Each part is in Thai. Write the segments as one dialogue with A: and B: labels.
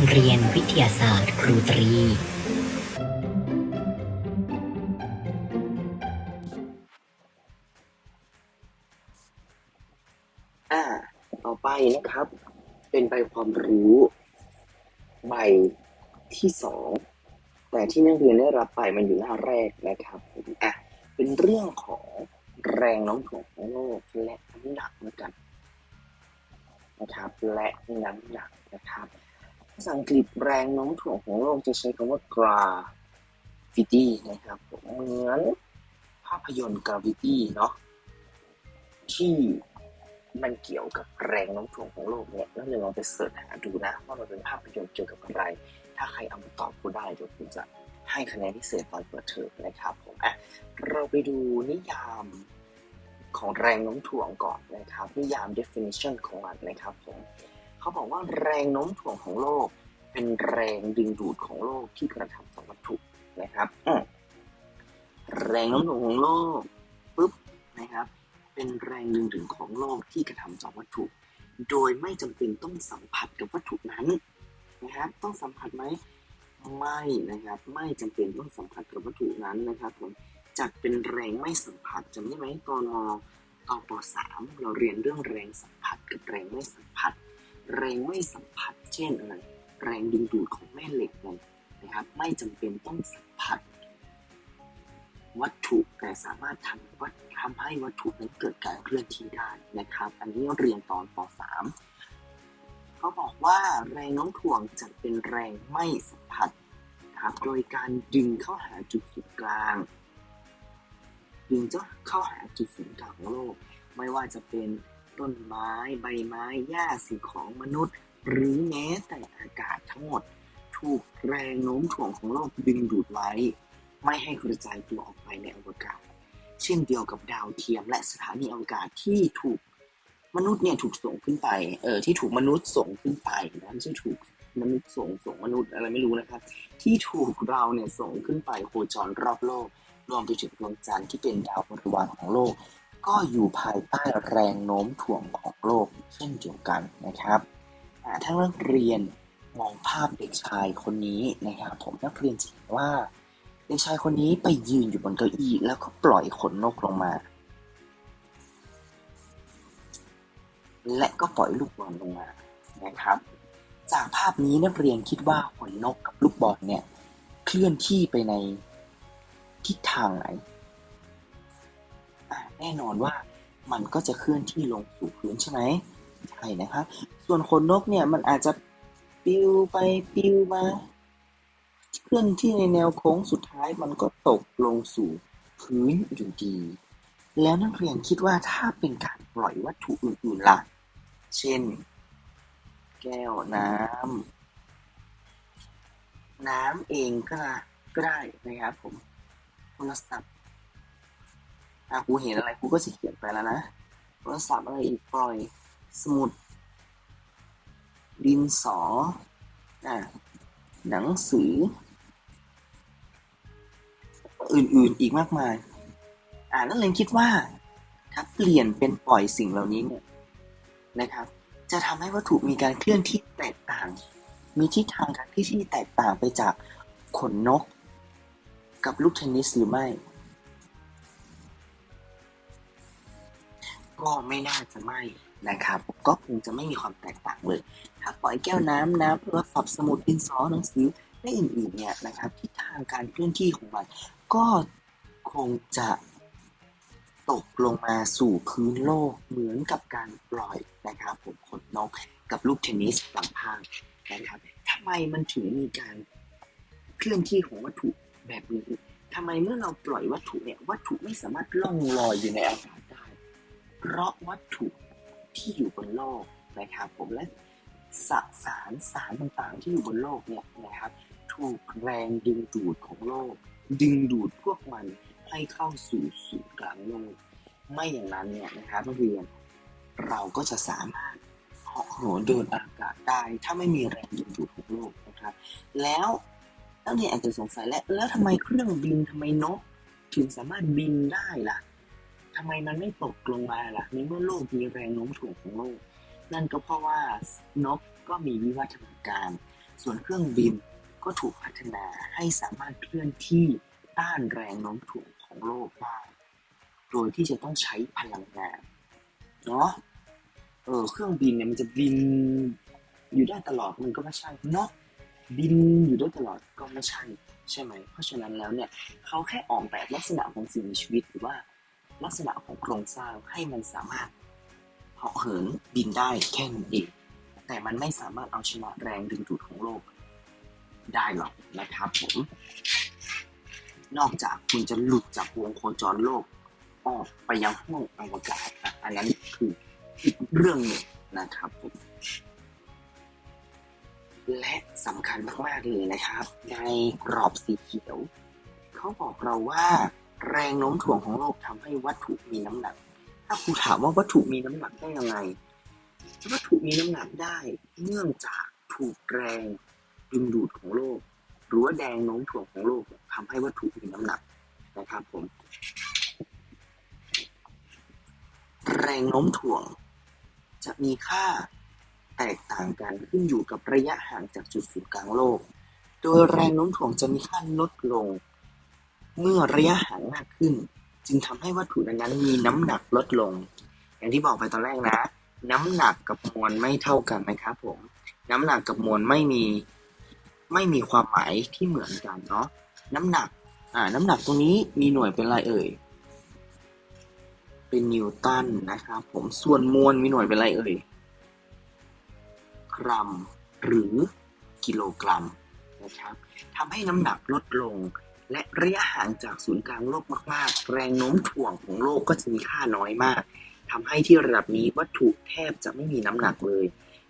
A: งเรียนวิทยาศาสตร์ครูตรี
B: อ่า ต่อไปนะครับ เป็นใบความรู้ ใบที่สอง แต่ที่นักเรียนได้รับไปมันอยู่หน้าแรกนะครับอะเป็นเรื่องของแรงโน้มถ่วงของโลกและน้ำหนักเหมือนกันนะครับ และน้ำหนักนะครับาษาอังกฤษแรงโน้มถ่วงของโลกจะใช้คำว่า gravity นะครับผมเหมือนภาพยนตร์ gravity เนาะที่มันเกี่ยวกับแรงโน้มถ่วงของโลกเนี่ยแล้วเดี๋ยวลองไปเสิร์ชหาดูนะ ว่ามันเป็นภาพยนตร์เกี่ยวกับอะไร ถ้าใครเอามาตอบกูได้เดี๋ยวผมจะให้คะแนนพิเศษตอนเปิดเทอมนะครับผมอะเราไปดูนิยามของแรงโน้มถ่วงก่อนนะครับ นิยาม definition ของมันนะครับผม เขาบอกว่าแรงโน้มถ่วงของโลก เป็นแรงดึงดูดของโลกที่กระทำต่อวัตถุนะครับแรงโน้มถ่วงของโลกปุ๊บนะครับ เป็นแรงดึงดูดของโลกที่กระทำต่อวัตถุ โดยไม่จำเป็นต้องสัมผัสกับวัตถุนั้นนะครับ ต้องสัมผัสไหมไม่นะครับ ไม่จำเป็นต้องสัมผัสกับวัตถุนั้นนะครับผมจัดเป็นแรงไม่สัมผัสจำได้ไหมตอนมตอนปสามเราเรียนเรื่องแรงสัมผัสกับแรงไม่สัมผัส แรงไม่สัมผัสเช่นอะไร แรงดึงดูดของแม่เหล็กนั่นนะครับ ไม่จำเป็นต้องสัมผัส วัตถุแต่สามารถทำวัตทำให้วัตถุนั้นเกิดการเคลื่อนที่ได้นะครับ อันนี้เรียนตอนป .3 เขาบอกว่าแรงโน้มถ่วงจะเป็นแรงไม่สัมผัสครับโดยการดึงเข้าหาจุดศูนย์กลาง ดึงเจะเข้าหาจุดศูนย์กลางของโลก ไม่ว่าจะเป็น ต้นไม้ ใบไม้หญ้าสิ่งของมนุษย์ หรือแม้แต่อากาศทั้งหมด ถูกแรงโน้มถ่วงของโลกดึงดูดไว้ ไม่ให้กระจายตัวออกไปในอวกาศ เช่นเดียวกับดาวเทียมและสถานีอวกาศที่ถูกมนุษย์เนี่ยถูกส่งขึ้นไป เออที่ถูกมนุษย์ส่งขึ้นไปนะไม่ใช่ถูกมนุษย์ส่งส่งมนุษย์อะไรไม่รู้นะครับ ที่ถูกเราเนี่ยส่งขึ้นไปโคจรรอบโลก รวมไปถึงดวงจันทร์ที่เป็นดาวบริวารของโลก ก็อยู่ภายใต้แรงโน้มถ่วงของโลกเช่นเดียวกันนะครับอ่าถ้านักเรียนมองภาพเด็กชายคนนี้นะครับ ผมนักเรียนจะเห็นว่า เด็กชายคนนี้ไปยืนอยู่บนเก้าอี้แล้วก็ปล่อยขนนกลงมา และก็ปล่อยลูกบอลลงมานะครับ จากภาพนี้นักเรียนคิดว่าขนนกกับลูกบอลเนี่ยเคลื่อนที่ไปในทิศทางไหน แน่นอนว่ามันก็จะเคลื่อนที่ลงสู่พื้นใช่ไหมใช่นะครับ ส่วนขนนกเนี่ยมันอาจจะปิวไปปิวมา เคลื่อนที่ในแนวโค้งสุดท้ายมันก็ตกลงสู่พื้นอยู่ดี แล้วนักเรียนคิดว่าถ้าเป็นการปล่อยวัตถุอื่นๆล่ะ เช่น แก้วน้ำน้ำเองก็ก็ได้นะครับผมโทรศัพท์ อะครูเห็นอะไรครูก็จะเขียนไปแล้วนะโทรศัพท์อะไรอีกปล่อย สมุด ดินสออะหนังสือ อื่นๆอีกมากมาย อ่านักเรียนคิดว่า ถ้าเปลี่ยนเป็นปล่อยสิ่งเหล่านี้เนี่ยนะครับ จะทำให้วัตถุมีการเคลื่อนที่แตกต่าง มีทิศทางการเคลื่อนที่แตกต่างไปจากขนนก กับลูกเทนนิสหรือไม่ ก็ไม่น่าจะไม่นะครับ ก็คงจะไม่มีความแตกต่างเลยถ้าปล่อยแก้วน้ำน้ำโทรศัพท์สมุดดินสอหนังสือและอื่นๆเนี่ยนะครับทิศทางการเคลื่อนที่ของมัน ก็คงจะตกลงมาสู่พื้นโลกเหมือนกับการปล่อยนะครับผมขนนกกับลูกเทนนิสลำพังนะครับทำไมมันถึงมีการเคลื่อนที่ของวัตถุแบบนี้ทำไมเมื่อเราปล่อยวัตถุเนี่ยวัตถุไม่สามารถล่องลอยอยู่ในอากาศ เพราะวัตถุที่อยู่บนโลกนะครับผมและสสารสารต่างๆ ที่อยู่บนโลกเนี่ยนะครับถูกแรงดึงดูดของโลก ดึงดูดพวกมันให้เข้าสู่ศูนย์กลางโลกไม่อย่างนั้นเนี่ยนะครับนักเรียนเราก็จะสามารถเหาะโหนเดินอากาศได้ ถ้าไม่มีแรงดึงดูดของโลกนะครับ แล้วนักเรียนอาจจะสงสัยแล้วแล้วทำไมเครื่องบินทำไมนก ถึงสามารถบินได้ล่ะ ทำไมมันไม่ตกลงมาล่ะในเมื่อโลกมีแรงโน้มถ่วงของโลก นั่นก็เพราะว่านกก็มีวิวัฒนาการ ส่วนเครื่องบินก็ถูกพัฒนาให้สามารถเคลื่อนที่ต้านแรงโน้มถ่วงของโลกได้โดยที่จะต้องใช้พลังงานเนาะเออเครื่องบินเนี่ยมันจะบินอยู่ได้ตลอดมันก็ไม่ใช่เนาะบินอยู่ได้ตลอดก็ไม่ใช่ใช่ไหมเพราะฉะนั้นแล้วเนี่ยเขาแค่ออกแบบลักษณะของสิ่งมีชีวิตหรือว่า ลักษณะของโครงสร้างให้มันสามารถเหาะเหินบินได้แค่นั้นเองแต่มันไม่สามารถเอาชนะแรงดึงดูดของโลก ได้หรอกนะครับผมนอกจากคุณจะหลุดจากวงโคจรโลก ออกไปยังห้วงอวกาศนะอันนั้นคืออีกเรื่องหนึ่งนะครับผมและสำคัญมากๆเลยนะครับ ในกรอบสีเขียว เขาบอกเราว่า แรงโน้มถ่วงของโลกทำให้วัตถุมีน้ำหนัก ถ้าครูถามว่าวัตถุมีน้ำหนักได้ยังไง วัตถุมีน้ำหนักได้เนื่องจากถูกแรงดึงดูดของโลก หรือว่าแรงโน้มถ่วงของโลกทำให้วัตถุมีน้ำหนักนะครับผม แรงโน้มถ่วง จะมีค่าแตกต่างกันขึ้นอยู่กับระยะห่างจากจุดศูนย์กลางโลก โดยแรงโน้มถ่วงจะมีค่าลดลง เมื่อระยะห่างมากขึ้น จึงทำให้วัตถุนั้นมีน้ำหนักลดลง อย่างที่บอกไปตอนแรกนะ น้ำหนักกับมวลไม่เท่ากันนะครับผม น้ำหนักกับมวลไม่มีไม่มีความหมายที่เหมือนกันเนาะน้ำหนักอ่าน้ำหนักตรงนี้มีหน่วยเป็นอะไรเอ่ยเป็นนิวตันนะครับผมส่วนมวลมีหน่วยเป็นอะไรเอ่ยกรัมหรือกิโลกรัมนะครับทำให้น้ำหนักลดลง และระยะห่างจากศูนย์กลางโลกมากๆ แรงโน้มถ่วงของโลกก็จะมีค่าน้อยมากทำให้ที่ระดับนี้วัตถุแทบจะไม่มีน้ำหนักเลย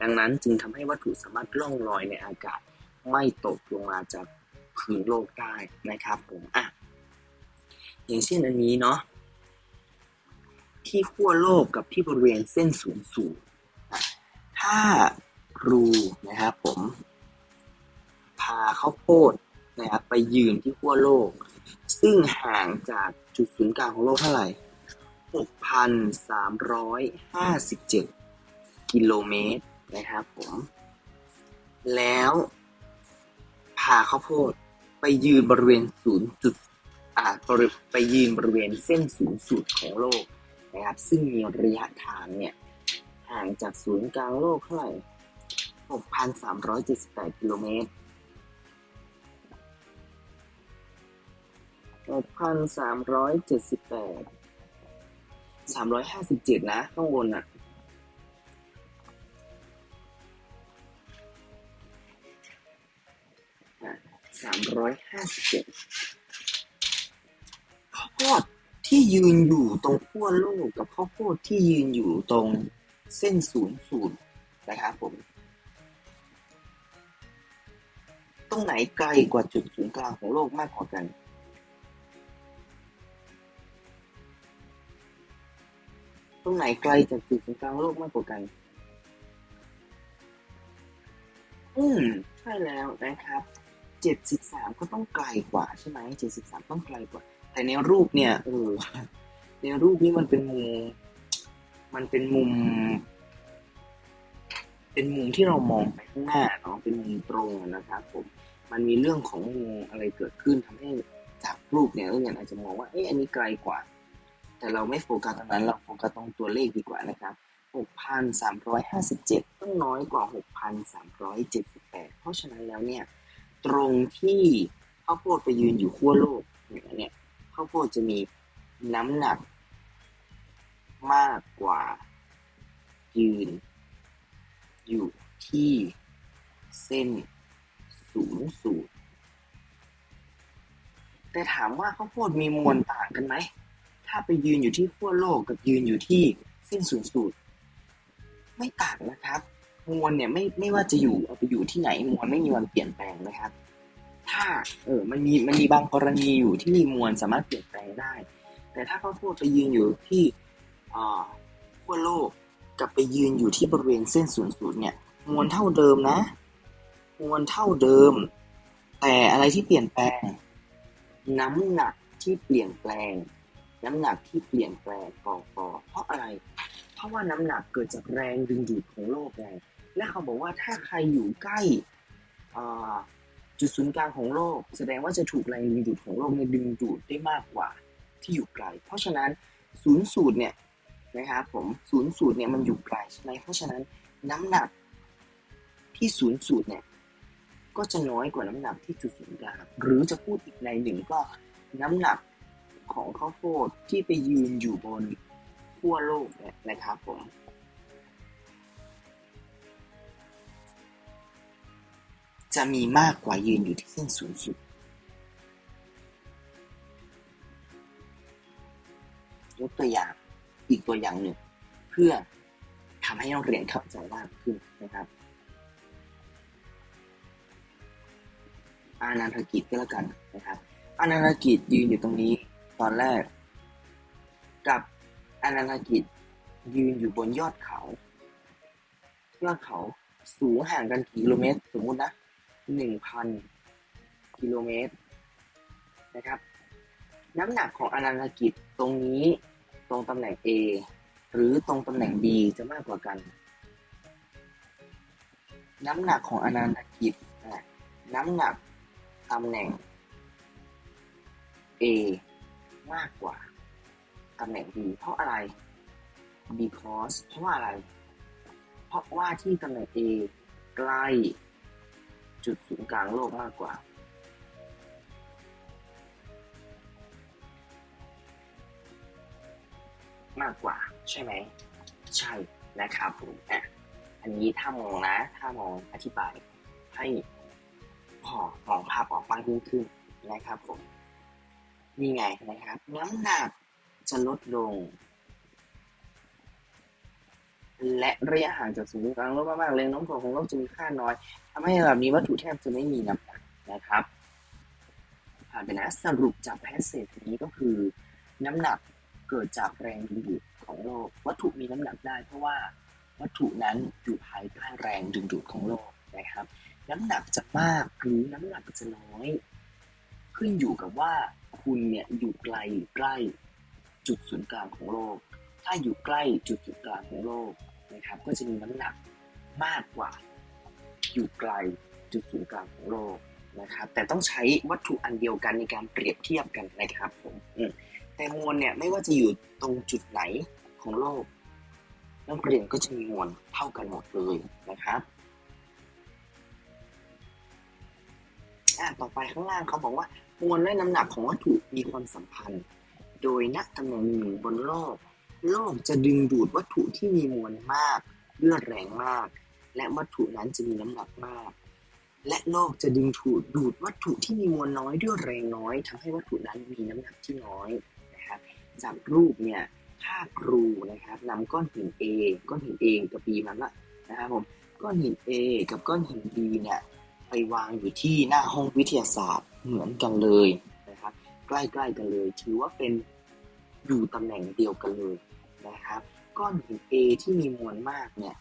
B: ดังนั้นจึงทำให้วัตถุสามารถล่องลอยในอากาศ ไม่ตกลงมาจากพื้นโลกได้นะครับผมอะอย่างเช่นอันนี้เนาะที่ขั้วโลกกับที่บริเวณเส้นศูนย์สูตรถ้าครูนะครับผมพาข้าวโพด นะครับ ไปยืนที่ขั้วโลก ซึ่งห่างจากจุดศูนย์กลางของโลกเท่าไหร่ 6,357 กิโลเมตรนะครับผม แล้วพาข้าวโพดไปยืนบริเวณศูนย์จุดอ่าไปยืนบริเวณเส้นศูนย์สูตรของโลกนะครับ ซึ่งมีระยะทางเนี่ยห่างจากศูนย์กลางโลกเท่าไหร่ 6,378 กิโลเมตร 6,378 357นะ ข้างบนอะ สามร้อยห้าสิบเจ็ดข้าวโพดที่ยืนอยู่ตรงขั้วโลกกับข้าวโพดที่ยืนอยู่ตรงเส้นศูนย์ศูนย์นะครับผม ตรงไหนไกลกว่าจุดศูนย์กลางของโลกมากกว่ากัน ตรงไหนไกลจากจุดศูนย์กลางโลกมากกว่ากัน อืม ใช่แล้วนะครับเจ็ดสิบสามก็ต้องไกลกว่าใช่ไหมเจ็ดสิบสามต้องไกลกว่า แต่ในรูปเนี่ยเออในรูปนี้มันเป็นมุม มันเป็นมุม เป็นมุมที่เรามองไปข้างหน้าเนาะเป็นมุมตรงนะครับผม มันมีเรื่องของมุมอะไรเกิดขึ้นทำให้จากรูปเนี่ยเออเนี่ยอาจจะมองว่าเอ๊ะอันนี้ไกลกว่า แต่เราไม่โฟกัสตรงนั้นเราโฟกัสตรงตัวเลขดีกว่านะครับ6,357 ต้องน้อยกว่า 6,378 เพราะฉะนั้นแล้วเนี่ย ตรงที่ข้าวโพดไปยืนอยู่ขั้วโลกเนี่ยเนี่ยข้าวโพดจะมีน้ำหนักมากกว่ายืน อยู่ที่เส้นศูนย์สูตรแต่ถามว่าข้าวโพดมีมวลต่างกันไหม ถ้าไปยืนอยู่ที่ขั้วโลกกับยืนอยู่ที่เส้นศูนย์สูตร ไม่ต่างนะครับ มวลเนี่ยไม่ไม่ว่าจะอยู่เอาไปอยู่ที่ไหนมวลไม่มีวันเปลี่ยนแปลงนะครับ ถ้าเออมันมีมันมีบางกรณีอยู่ที่มวลสามารถเปลี่ยนแปลงได้ แต่ถ้าข้าวโพดไปยืนอยู่ที่อ่าขั้วโลกกับไปยืนอยู่ที่บริเวณเส้นศูนย์สูตรเนี่ยมวลเท่าเดิมนะ มวลเท่าเดิม แต่อะไรที่เปลี่ยนแปลง น้ำหนักที่เปลี่ยนแปลง น้ำหนักที่เปลี่ยนแปลงกอปอเพราะอะไร เพราะว่าน้ำหนักเกิดจากแรงดึงดูดของโลกไงและเขาบอกว่าถ้าใครอยู่ใกล้จุดศูนย์กลางของโลก แสดงว่าจะถูกแรงดึงดูดของโลกในดึงดูดได้มากกว่าที่อยู่ไกล เพราะฉะนั้นศูนย์สูตรเนี่ยนะครับผมศูนย์สูตรเนี่ยมันอยู่ไกลใช่ไหมเพราะฉะนั้นน้ำหนักที่ศูนย์สูตรเนี่ยก็จะน้อยกว่าน้ำหนักที่จุดศูนย์กลางหรือจะพูดอีกในหนึ่งก็น้ำหนัก ของข้าวโพดที่ไปยืนอยู่บนขั้วโลกเนี่ยนะครับผมจะมีมากกว่ายืนอยู่ที่เส้นศูนย์สุด ยกตัวอย่างอีกตัวอย่างหนึ่ง เพื่อทำให้นักเรียนเข้าใจมากขึ้นนะครับ อานันทกิจก็แล้วกันนะครับ อานันทกิจยืนอยู่ตรงนี้ ตอนแรก กับอนันทกิจยืนอยู่บนยอดเขายอดเขาสูงห่างกันกี่กิโลเมตร สมมุตินะหนึ่งพันกิโลเมตรนะครับ น้ำหนักของอนันตกิจตรงนี้ตรงตำแหน่ง A หรือตรงตำแหน่ง B จะมากกว่ากัน น้ำหนักของอนันตกิจน้ำหนักตำแหน่ง A มากกว่าตำแหน่ง B เพราะอะไร because เพราะอะไร เพราะว่าที่ตำแหน่ง A ใกล้จุดศูนย์กลางโลกมากกว่า มากกว่า ใช่ไหม ใช่นะครับผมอะอันนี้ถ้ามองนะ ถ้ามองอธิบายให้พอมองภาพออกมากยิ่งขึ้นนะครับผม นี่ไงนะครับ น้ำหนักจะลดลง และระยะห่างจากศูนย์กลางโลกมากๆแรงโน้มถ่วงของโลกจะมีค่าน้อยทำให้แบบนี้วัตถุแทบจะไม่มีน้ำหนักนะครับผ่านไปนะสรุปจากแพสเซจนี้ก็คือ น้ำหนักเกิดจากแรงดึงดูดของโลก วัตถุมีน้ำหนักได้ เพราะว่าวัตถุนั้นอยู่ภายใต้แรงดึงดูดของโลกนะครับ น้ำหนักจะมากหรือน้ำหนักจะน้อย ขึ้นอยู่กับว่า คุณเนี่ยอยู่ไกลหรือใกล้จุดศูนย์กลางของโลก ถ้าอยู่ใกล้จุดศูนย์กลางของโลกนะครับ ก็จะมีน้ำหนักมากกว่า อยู่ไกลจุดศูนย์กลางของโลกนะครับ แต่ต้องใช้วัตถุอันเดียวกันในการเปรียบเทียบกันนะครับผมแต่มวลเนี่ยไม่ว่าจะอยู่ตรงจุดไหนของโลกนักเรียนก็จะมีมวลเท่ากันหมดเลยนะครับ อะต่อไปข้างล่างเขาบอกว่ามวลและน้ำหนักของวัตถุมีความสัมพันธ์ โดยณตำแหน่งหนึ่งบนโลก โลกจะดึงดูดวัตถุที่มีมวลมากเลือดแรงมาก และวัตถุนั้นจะมีน้ำหนักมาก และโลกจะดึงถูดดูดวัตถุที่มีมวลน้อยด้วยแรงน้อยทำให้วัตถุนั้นมีน้ำหนักที่น้อยนะครับจากรูปเนี่ยถ้าครูนะครับนำก้อนหิน A ก้อนหิน A กับ B มันละนะครับผมก้อนหิน A กับก้อนหิน B เนี่ย ไปวางอยู่ที่หน้าห้องวิทยาศาสตร์เหมือนกันเลยนะครับใกล้ๆกันเลย ถือว่าเป็นอยู่ตำแหน่งเดียวกันเลยนะครับ ก้อนหิน A ที่มีมวลมากเนี่ย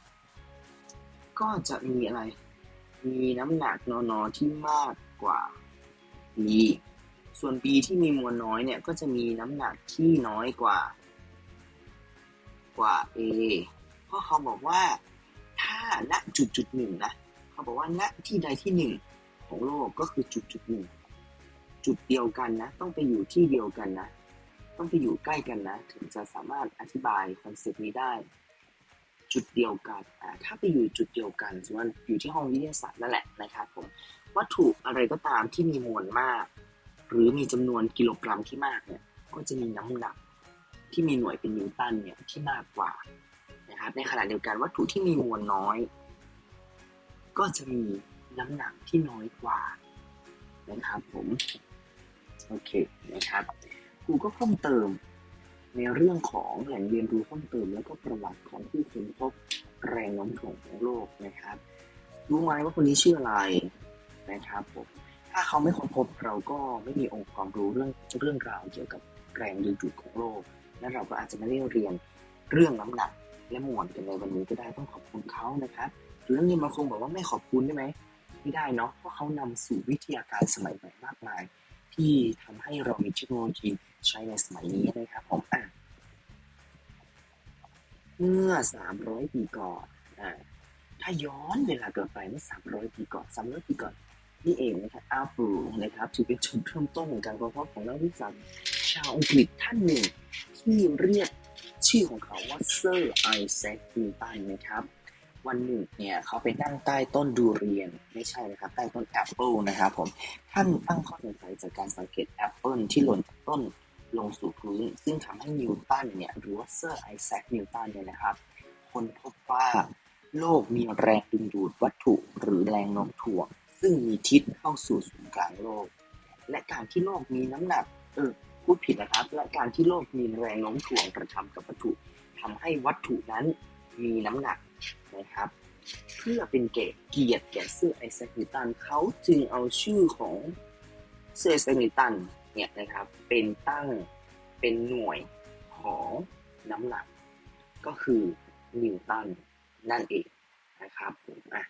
B: ก็จะมีอะไร มีน้ำหนักนอนอที่มากกว่า B ส่วน B ที่มีมวลน้อยเนี่ยก็จะมีน้ำหนักที่น้อยกว่า กว่า A เพราะเขาบอกว่าถ้าณจุดจุดหนึ่งนะ เขาบอกว่าณที่ใดที่หนึ่งของโลกก็คือจุดจุดหนึ่งจุดเดียวกันนะ ต้องไปอยู่ที่เดียวกันนะ ต้องไปอยู่ใกล้กันนะ ถึงจะสามารถอธิบายคอนเซ็ปต์นี้ได้ จุดเดียวกันอ่าถ้าไปอยู่จุดเดียวกันสมมติว่าอยู่ที่ห้องวิทยาศาสตร์นั่นแหละนะครับผมวัตถุอะไรก็ตามที่มีมวลมาก หรือมีจำนวนกิโลกรัมที่มากเนี่ยก็จะมีน้ำหนักที่มีหน่วยเป็นนิวตันเนี่ยที่มากกว่านะครับในขณะเดียวกันวัตถุที่มีมวลน้อย ก็จะมีน้ำหนักที่น้อยกว่านะครับผมโอเคนะครับครูก็เพิ่มเติมในเรื่องของแหล่งเรียนรู้เพิ่มเติม แล้วก็ประวัติของผู้ค้นพบแรงโน้มถ่วงของโลกนะครับ รู้ไหมว่าคนนี้ชื่ออะไรนะครับผมถ้าเขาไม่ค้นพบเราก็ไม่มีองค์ความรู้เรื่องเรื่องราวเกี่ยวกับแรงดึงดูดของโลก และเราก็อาจจะไม่ได้เรียนเรื่องน้ำหนักและมวลกันในวันนี้ก็ได้ต้องขอบคุณเขานะครับ หรือนักเรียนบางคนบอกว่าไม่ขอบคุณได้ไหมไม่ได้เนาะเพราะเขานำสู่วิทยาการสมัยใหม่มากมาย ที่ทำให้เรามีเทคโนโลยีใช้ในสมัยนี้นะครับผมอะเมื่อ 300 ปีก่อนอะถ้าย้อนเวลากลับไปเมื่อ 300 ปีก่อน 300 ปีก่อนนี่เองนะครับอัลเบิลนะครับถือเป็นจุดเริ่มต้นของการค้นพบของนักวิทยาศาสตร์ชาวอังกฤษท่านหนึ่ง ที่เรียกชื่อของเขาว่าเซอร์ไอแซคนิวตันนะครับ วันหนึ่งเนี่ยเขาไปนั่งใต้ต้นดูเรียนไม่ใช่นะครับใต้ต้นแอปเปิลนะครับผมท่านตั้งข้อสงสัยจากการสังเกตแอปเปิลที่หล่นจากต้นลงสู่พื้น ซึ่งทำให้นิวตันเนี่ยหรือว่าเซอร์ไอแซคนิวตันเนี่ยนะครับคนพบว่าโลกมีแรงดึงดูดวัตถุหรือแรงโน้มถ่วง ซึ่งมีทิศเข้าสู่ศูนย์กลางโลก และการที่โลกมีน้ำหนักเออพูดผิดนะครับ และการที่โลกมีแรงโน้มถ่วงกระทำกับวัตถุทำให้วัตถุนั้นมีน้ำหนัก นะครับ เพื่อเป็นเกตเกียรติแก่เซอร์ไอแซคนิวตันเขาจึงเอาชื่อของเซอร์ไอแซคนิวตันเนี่ยนะครับเป็นตั้งเป็นหน่วยของน้ำหนัก ก็คือนิวตันนั่นเองนะครับผมอะ